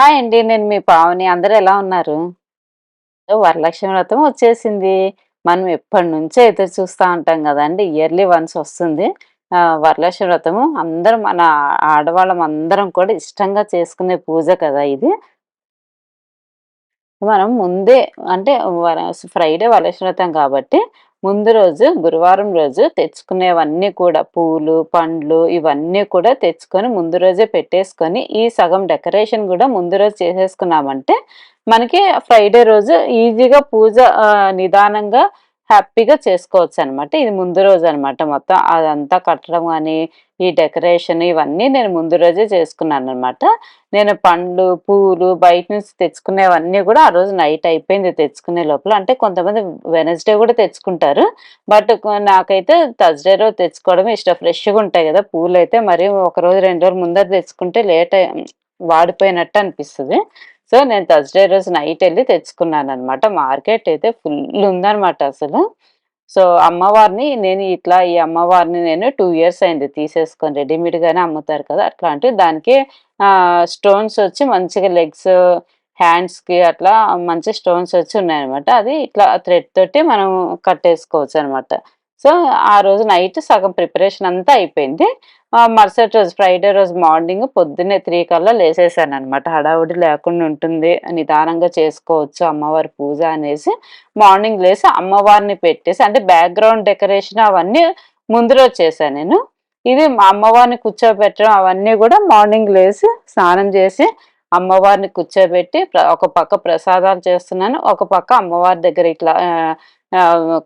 Hi అండి నేను మీ పావని. అందరూ ఎలా ఉన్నారు? వరలక్ష్మి వ్రతం వచ్చేసింది. మనం ఎప్పటి నుంచో ఎదురు చూస్తూ ఉంటాం కదండి ఇయర్లీ వన్స్ వస్తుంది. ఆ, వరలక్ష్మి వ్రతము. అందరం మన ఆడవాళ్ళం అందరం కూడా ఇష్టంగా చేసుకునే పూజ కదా ఇది. మనం ముందే అంటే వర- ఫ్రైడే వరలక్ష్మి వ్రతం కాబట్టి ముందు రోజు గురువారం రోజు తెచ్చుకునేవన్నీ కూడా పూలు పండ్లు ఇవన్నీ కూడా తెచ్చుకొని ముందు రోజే పెట్టేసుకొని ఈ సగం డెకరేషన్ కూడా ముందు రోజు చేసేసుకున్నామంటే మనకి ఫ్రైడే రోజు ఈజీగా పూజ నిదానంగా హ్యాపీగా చేసుకోవచ్చు అనమాట ఇది ముందు రోజు అనమాట మొత్తం. అదంతా కట్టడం కానీ ఈ డెకరేషన్ ఇవన్నీ నేను ముందు రోజే చేసుకున్నాను అనమాట నేను పండ్లు పూలు బయట నుంచి తెచ్చుకునేవన్నీ కూడా ఆ రోజు నైట్ అయిపోయింది తెచ్చుకునే లోపల. అంటే కొంతమంది వెనస్డే కూడా తెచ్చుకుంటారు. బట్ నాకైతే థర్స్డే రోజు తెచ్చుకోవడం ఇష్టం. ఫ్రెష్గా ఉంటాయి కదా పూలు అయితే మరి ఒక రోజు రెండు రోజులు ముందర తెచ్చుకుంటే లేట్ వాడిపోయినట్టు అనిపిస్తుంది. సో నేను థర్స్డే రోజు నైట్ వెళ్ళి తెచ్చుకున్నాను అనమాట మార్కెట్ అయితే ఫుల్ ఉందనమాట అసలు. సో అమ్మవారిని నేను ఇట్లా ఈ అమ్మవారిని నేను టూ ఇయర్స్ అయింది తీసేసుకొని రెడీమేడ్గానే అమ్ముతారు కదా అట్లాంటి దానికి స్టోన్స్ వచ్చి మంచిగా లెగ్స్ హ్యాండ్స్కి అట్లా మంచి స్టోన్స్ వచ్చి ఉన్నాయన్నమాట. అది ఇట్లా థ్రెడ్ తోటి మనం కట్టేసుకోవచ్చు అనమాట సో ఆ రోజు నైట్ సగం ప్రిపరేషన్ అంతా అయిపోయింది. మరుసటి రోజు ఫ్రైడే రోజు మార్నింగ్ పొద్దున్నే త్రీ కల్లా లేసేసాను అనమాట హడావుడి లేకుండా ఉంటుంది. నిదానంగా చేసుకోవచ్చు అమ్మవారి పూజ అనేసి మార్నింగ్ లేసి అమ్మవారిని పెట్టేసి అంటే బ్యాక్గ్రౌండ్ డెకరేషన్ అవన్నీ ముందు రోజు చేశాను నేను. ఇది మా అమ్మవారిని కూర్చోబెట్టడం అవన్నీ కూడా మార్నింగ్ లేసి స్నానం చేసి అమ్మవారిని కూర్చోబెట్టి ప్ర- ఒక పక్క ప్రసాదాలు చేస్తున్నాను. ఒక పక్క అమ్మవారి దగ్గర ఇట్లా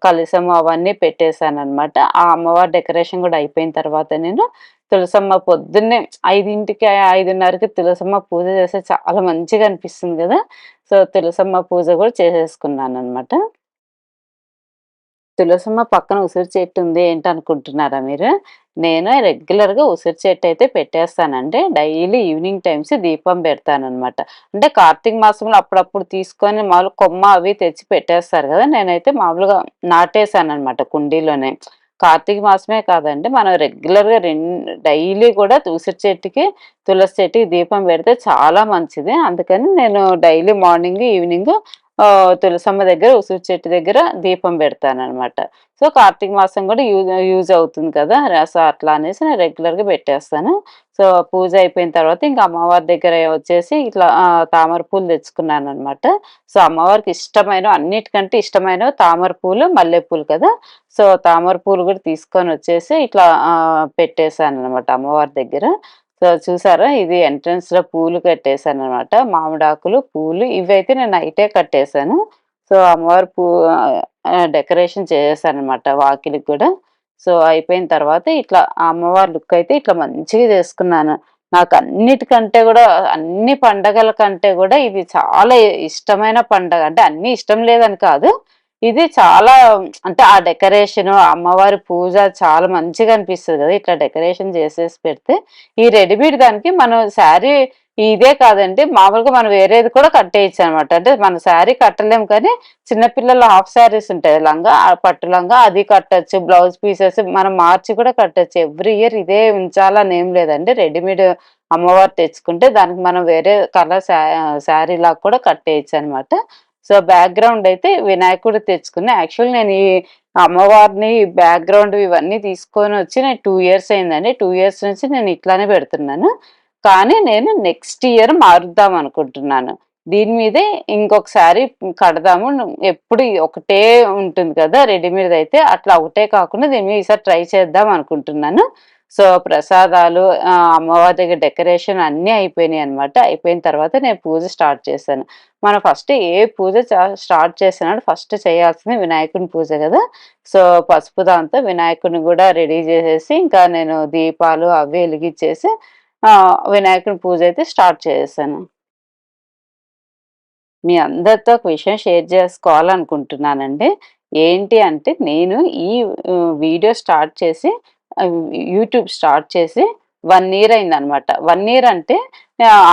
కలశము అవన్నీ పెట్టేశాను అనమాట ఆ అమ్మవారి డెకరేషన్ కూడా అయిపోయిన తర్వాత నేను తులసమ్మ పొద్దున్నే ఐదింటికి ఐదున్నరకి తులసమ్మ పూజ చేస్తే చాలా మంచిగా అనిపిస్తుంది కదా. సో తులసమ్మ పూజ కూడా చేసేసుకున్నాను అనమాట తులసమ్మ పక్కన ఉసిరి చెట్టు ఉంది ఏంటి అనుకుంటున్నారా మీరు? నేను రెగ్యులర్గా ఉసిరి చెట్టు అయితే పెట్టేస్తానండి డైలీ ఈవినింగ్ టైమ్స్ దీపం పెడతానమాట అంటే కార్తీక మాసంలో అప్పుడప్పుడు తీసుకొని మామూలు కొమ్మ అవి తెచ్చి పెట్టేస్తారు కదా నేనైతే మామూలుగా నాటేసాను అనమాట కుండీలోనే. కార్తీక మాసమే కాదండి మనం రెగ్యులర్గా రెండు డైలీ కూడా ఉసిరి చెట్టుకి తులసి చెట్టుకి దీపం పెడితే చాలా మంచిది. అందుకని నేను డైలీ మార్నింగ్ ఈవినింగ్ తులసమ్మ దగ్గర ఉసిరి చెట్టు దగ్గర దీపం పెడతాను అనమాట సో కార్తీక మాసం కూడా యూజ్ యూజ్ అవుతుంది కదా సో అట్లా అనేసి నేను రెగ్యులర్గా పెట్టేస్తాను. సో పూజ అయిపోయిన తర్వాత ఇంకా అమ్మవారి దగ్గర వచ్చేసి ఇట్లా తామర పూలు తెచ్చుకున్నాను అనమాట సో అమ్మవారికి ఇష్టమైన అన్నిటికంటే ఇష్టమైన తామర పూలు మల్లెపూలు కదా సో తామర పూలు కూడా తీసుకొని వచ్చేసి ఇట్లా పెట్టేశాను అనమాట అమ్మవారి దగ్గర. సో చూసారా? ఇది ఎంట్రన్స్లో పూలు కట్టేశాను అనమాట మామిడాకులు పూలు ఇవైతే నేను నైటే కట్టేశాను. సో అమ్మవారి పూ డెకరేషన్ చేసేసాను అనమాట వాకిలికి కూడా. సో అయిపోయిన తర్వాత ఇట్లా అమ్మవారి లుక్ అయితే ఇట్లా మంచిగా చేసుకున్నాను. నాకు అన్నిటికంటే కూడా అన్ని పండగల కంటే కూడా ఇది చాలా ఇష్టమైన పండగ. అంటే అన్ని ఇష్టం లేదని కాదు. ఇది చాలా అంటే ఆ డెకరేషన్ అమ్మవారి పూజ చాలా మంచిగా అనిపిస్తుంది కదా ఇట్లా డెకరేషన్ చేసేసి పెడితే. ఈ రెడీమేడ్ దానికి మనం శారీ ఇదే కాదండి మామూలుగా మనం వేరేది కూడా కట్టేయచ్చు అనమాట అంటే మన శారీ కట్టలేము కానీ చిన్నపిల్లల హాఫ్ శారీస్ ఉంటాయి లంగా పట్టు లంగా అది కట్టచ్చు బ్లౌజ్ పీసెస్ మనం మార్చి కూడా కట్టచ్చు. ఎవ్రీ ఇయర్ ఇదే ఉంచాలని ఏం లేదండి. రెడీమేడ్ అమ్మవారు తెచ్చుకుంటే దానికి మనం వేరే కలర్ శారీ లాగా కూడా కట్టేయచ్చు అనమాట సో బ్యాక్గ్రౌండ్ అయితే వినాయకుడు తెచ్చుకున్నా. యాక్చువల్ నేను ఈ అమ్మవారిని బ్యాక్గ్రౌండ్ ఇవన్నీ తీసుకొని వచ్చి నేను టూ ఇయర్స్ అయిందండి. టూ ఇయర్స్ నుంచి నేను ఇట్లానే పెడుతున్నాను. కానీ నేను నెక్స్ట్ ఇయర్ మారుద్దాం అనుకుంటున్నాను. దీని మీదే ఇంకొకసారి కడదాము. ఎప్పుడు ఒకటే ఉంటుంది కదా రెడీమేడ్ అయితే అట్లా ఒకటే కాకుండా దీని మీద ఈసారి ట్రై చేద్దాం అనుకుంటున్నాను. సో ప్రసాదాలు అమ్మవారి దగ్గర డెకరేషన్ అన్నీ అయిపోయినాయి అనమాట అయిపోయిన తర్వాత నేను పూజ స్టార్ట్ చేశాను. మనం ఫస్ట్ ఏ పూజ స్టార్ట్ చేసినాడు ఫస్ట్ చేయాల్సింది వినాయకుని పూజ కదా. సో పసుపు దాంతో వినాయకుడిని కూడా రెడీ చేసేసి ఇంకా నేను దీపాలు అవి వెలిగించేసి వినాయకుని పూజ అయితే స్టార్ట్ చేసేసాను. మీ అందరితో ఒక విషయం షేర్ చేసుకోవాలనుకుంటున్నానండి. ఏంటి అంటే నేను ఈ వీడియో స్టార్ట్ చేసి యూట్యూబ్ స్టార్ట్ చేసి వన్ ఇయర్ అయిందనమాట. వన్ ఇయర్ అంటే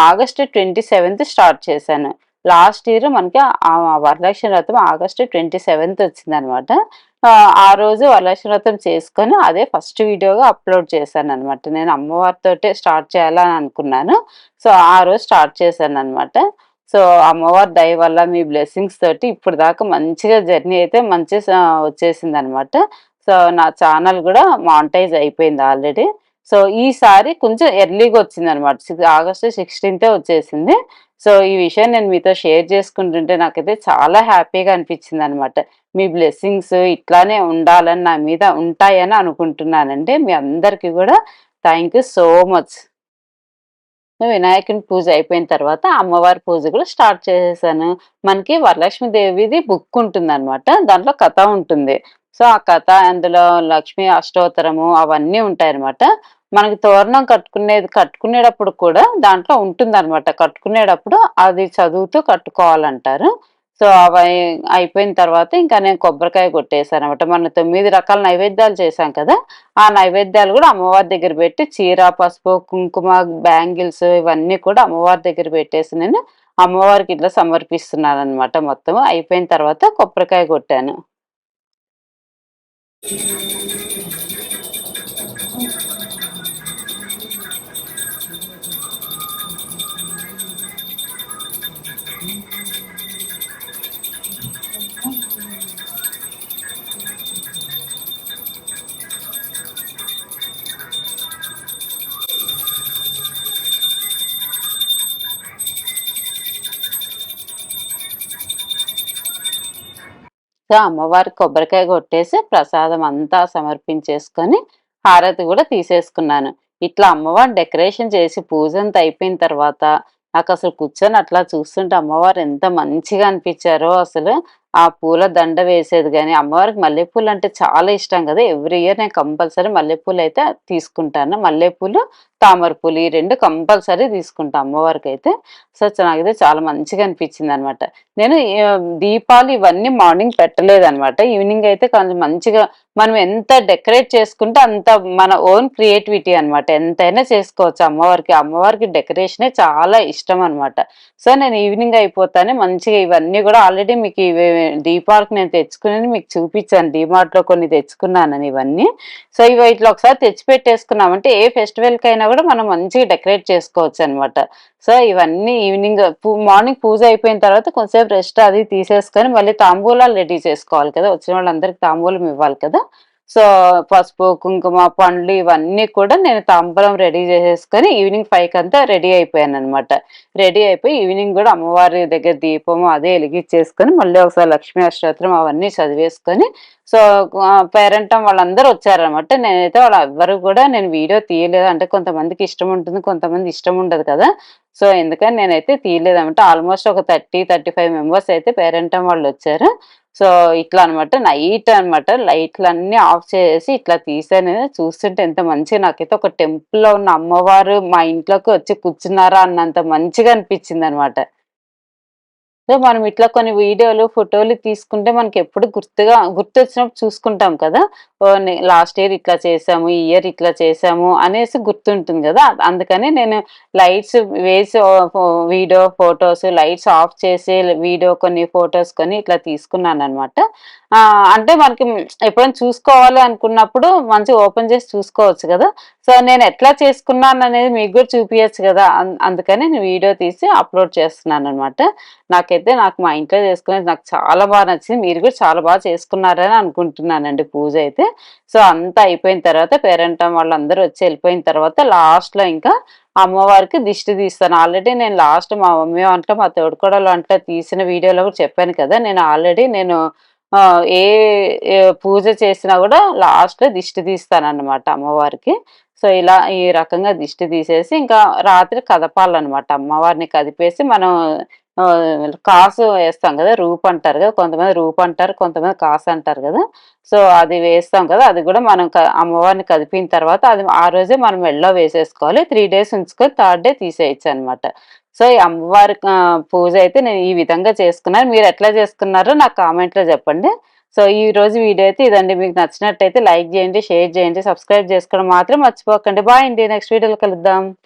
ఆగస్ట్ ట్వంటీ సెవెంత్ స్టార్ట్ చేశాను. లాస్ట్ ఇయర్ మనకి వరలక్ష్మి వ్రతం ఆగస్టు ట్వంటీ సెవెంత్ వచ్చిందనమాట. ఆ రోజు వరలక్ష్మి వ్రతం చేసుకొని అదే ఫస్ట్ వీడియోగా అప్లోడ్ చేశాను అనమాట నేను అమ్మవారితోటే స్టార్ట్ చేయాలని అనుకున్నాను. సో ఆ రోజు స్టార్ట్ చేశాను అనమాట సో అమ్మవారి దయ వల్ల మీ బ్లెస్సింగ్స్ తోటి ఇప్పుడు దాకా మంచిగా జర్నీ అయితే మంచి వచ్చేసింది అనమాట సో నా ఛానల్ కూడా మానిటైజ్ అయిపోయింది ఆల్రెడీ. సో ఈసారి కొంచెం ఎర్లీగా వచ్చింది అనమాట ఆగస్టు సిక్స్టీన్తే వచ్చేసింది. సో ఈ విషయం నేను మీతో షేర్ చేసుకుంటుంటే నాకైతే చాలా హ్యాపీగా అనిపించింది అనమాట మీ బ్లెస్సింగ్స్ ఇట్లానే ఉండాలని నా మీద ఉంటాయని అనుకుంటున్నానండి. మీ అందరికీ కూడా థ్యాంక్ సో మచ్. వినాయకుని పూజ అయిపోయిన తర్వాత అమ్మవారి పూజ కూడా స్టార్ట్ చేసేసాను. మనకి వరలక్ష్మీదేవిది బుక్ ఉంటుంది అనమాట దాంట్లో కథ ఉంటుంది. సో ఆ కథ అందులో లక్ష్మి అష్టోత్తరము అవన్నీ ఉంటాయి అనమాట మనకి తోరణం కట్టుకునేది కట్టుకునేటప్పుడు కూడా దాంట్లో ఉంటుంది అనమాట కట్టుకునేటప్పుడు అది చదువుతూ కట్టుకోవాలంటారు. సో అవి అయిపోయిన తర్వాత ఇంకా నేను కొబ్బరికాయ కొట్టేశాను అనమాట మన తొమ్మిది రకాల నైవేద్యాలు చేశాం కదా ఆ నైవేద్యాలు కూడా అమ్మవారి దగ్గర పెట్టి చీర పసుపు కుంకుమ బ్యాంగిల్స్ ఇవన్నీ కూడా అమ్మవారి దగ్గర పెట్టేసి నేను అమ్మవారికి ఇట్లా సమర్పిస్తున్నాను అనమాట మొత్తం అయిపోయిన తర్వాత కొబ్బరికాయ కొట్టాను. Thank you. సో అమ్మవారి కొబ్బరికాయ కొట్టేసి ప్రసాదం అంతా సమర్పించేసుకొని హారతి కూడా తీసేసుకున్నాను. ఇట్లా అమ్మవారు డెకరేషన్ చేసి పూజ అంతా అయిపోయిన తర్వాత నాకు అసలు కూర్చొని అట్లా చూస్తుంటే అమ్మవారు ఎంత మంచిగా అనిపించారో అసలు. ఆ పూల దండ వేసేది కానీ అమ్మవారికి మల్లెపూలు అంటే చాలా ఇష్టం కదా. ఎవ్రీ ఇయర్ నేను కంపల్సరీ మల్లెపూలు అయితే తీసుకుంటాను. మల్లెపూలు తామర పూలు ఈ రెండు కంపల్సరీ తీసుకుంటాను అమ్మవారికి అయితే సో నాకైతే చాలా మంచిగా అనిపించింది అనమాట నేను దీపాలు ఇవన్నీ మార్నింగ్ పెట్టలేదు అనమాట ఈవినింగ్ అయితే కొంచెం మంచిగా మనం ఎంత డెకరేట్ చేసుకుంటే అంత మన ఓన్ క్రియేటివిటీ అనమాట. ఎంతైనా చేసుకోవచ్చు అమ్మవారికి. అమ్మవారికి డెకరేషనే చాలా ఇష్టం అనమాట. సో నేను ఈవినింగ్ అయిపోతానే మంచిగా ఇవన్నీ కూడా ఆల్రెడీ మీకు ఇవి డీపార్క్ నేను తెచ్చుకునేది మీకు చూపించాను. డీమార్ట్లో కొన్ని తెచ్చుకున్నాను ఇవన్నీ. సో ఇవి ఇట్లా ఒకసారి తెచ్చి పెట్టేసుకున్నామంటే ఏ ఫెస్టివల్ అయినా కూడా మనం మంచిగా డెకరేట్ చేసుకోవచ్చు అనమాట సో ఇవన్నీ ఈవినింగ్ మార్నింగ్ పూజ అయిపోయిన తర్వాత కొంచెంసేపు రెస్ట్ అది తీసేసుకొని మళ్ళీ తాంబూలాలు రెడీ చేసుకోవాలి కదా. వచ్చిన వాళ్ళందరికీ తాంబూలం ఇవ్వాలి కదా. సో పసుపు కుంకుమ పండ్లు ఇవన్నీ కూడా నేను తాంబూలం రెడీ చేసేసుకొని ఈవినింగ్ ఫైవ్ అంతా రెడీ అయిపోయాను అనమాట రెడీ అయిపోయి ఈవినింగ్ కూడా అమ్మవారి దగ్గర దీపము అదే వెలిగించేసుకొని మళ్ళీ ఒకసారి లక్ష్మీ అష్టోత్తరం అవన్నీ చదివేసుకొని సో పేరెంట్ వాళ్ళందరూ వచ్చారనమాట నేనైతే వాళ్ళు ఎవ్వరు కూడా నేను వీడియో తీయలేదు. అంటే కొంతమందికి ఇష్టం ఉంటుంది కొంతమంది ఇష్టం ఉండదు కదా. సో ఎందుకని నేనైతే తీయలేదన్నమాట. ఆల్మోస్ట్ ఒక థర్టీ థర్టీ ఫైవ్ మెంబర్స్ అయితే పేరెంట్ వాళ్ళు వచ్చారు. సో ఇట్లా అనమాట నైట్ అనమాట లైట్లు ఆఫ్ చేసి ఇట్లా తీసాను చూస్తుంటే ఎంత మంచిగా నాకైతే ఒక టెంపుల్లో ఉన్న అమ్మవారు మా ఇంట్లోకి వచ్చి కూర్చున్నారా అన్నంత మంచిగా అనిపించింది అనమాట సో మనం ఇట్లా కొన్ని వీడియోలు ఫోటోలు తీసుకుంటే మనకి ఎప్పుడు గుర్తుగా గుర్తు వచ్చినప్పుడు చూసుకుంటాం కదా. లాస్ట్ ఇయర్ ఇట్లా చేసాము ఈ ఇయర్ ఇట్లా చేసాము అనేసి గుర్తుంటుంది కదా. అందుకని నేను లైట్స్ వేసి వీడియో ఫొటోస్ లైట్స్ ఆఫ్ చేసి వీడియో కొన్ని ఫొటోస్ కొన్ని ఇట్లా తీసుకున్నాను అనమాట అంటే మనకి ఎప్పుడైనా చూసుకోవాలి అనుకున్నప్పుడు మంచి ఓపెన్ చేసి చూసుకోవచ్చు కదా. సో నేను ఎట్లా చేసుకున్నాను అనేది మీకు కూడా చూపించచ్చు కదా. అందుకని నేను వీడియో తీసి అప్లోడ్ చేస్తున్నాను అనమాట నాకు నాకైతే నాకు మా ఇంట్లో చేసుకునేది నాకు చాలా బాగా నచ్చింది. మీరు కూడా చాలా బాగా చేసుకున్నారని అనుకుంటున్నానండి పూజ అయితే. సో అంతా అయిపోయిన తర్వాత పేరెంట్ వాళ్ళందరూ వచ్చి వెళ్ళిపోయిన తర్వాత లాస్ట్లో ఇంకా అమ్మవారికి దిష్టి తీస్తాను. ఆల్రెడీ నేను లాస్ట్ మా మమ్మీ వంట మా తోడుకోడలు వంట తీసిన వీడియోలో కూడా చెప్పాను కదా నేను ఆల్రెడీ నేను ఏ పూజ చేసినా కూడా లాస్ట్లో దిష్టి తీస్తానన్నమాట అమ్మవారికి. సో ఇలా ఈ రకంగా దిష్టి తీసేసి ఇంకా రాత్రి కదపాలన్నమాట అమ్మవారిని కదిపేసి మనం కాసు వేస్తాం కదా రూప్ అంటారు కదా కొంతమంది రూప్ అంటారు కొంతమంది కాసు అంటారు కదా. సో అది వేస్తాం కదా అది కూడా మనం అమ్మవారిని కదిపిన తర్వాత అది ఆ రోజే మనం మెళ్ళో వేసేసుకోవాలి. త్రీ డేస్ ఉంచుకొని థర్డ్ డే తీసేయచ్చు అనమాట సో ఈ అమ్మవారి పూజ అయితే నేను ఈ విధంగా చేసుకున్నాను. మీరు ఎట్లా చేసుకున్నారో నాకు కామెంట్లో చెప్పండి. సో ఈ రోజు వీడియో అయితే ఇదండి. మీకు నచ్చినట్టయితే లైక్ చేయండి షేర్ చేయండి సబ్స్క్రైబ్ చేసుకోవడం మాత్రం మర్చిపోకండి. బాయ్ అండి. నెక్స్ట్ వీడియోలో కలుద్దాం.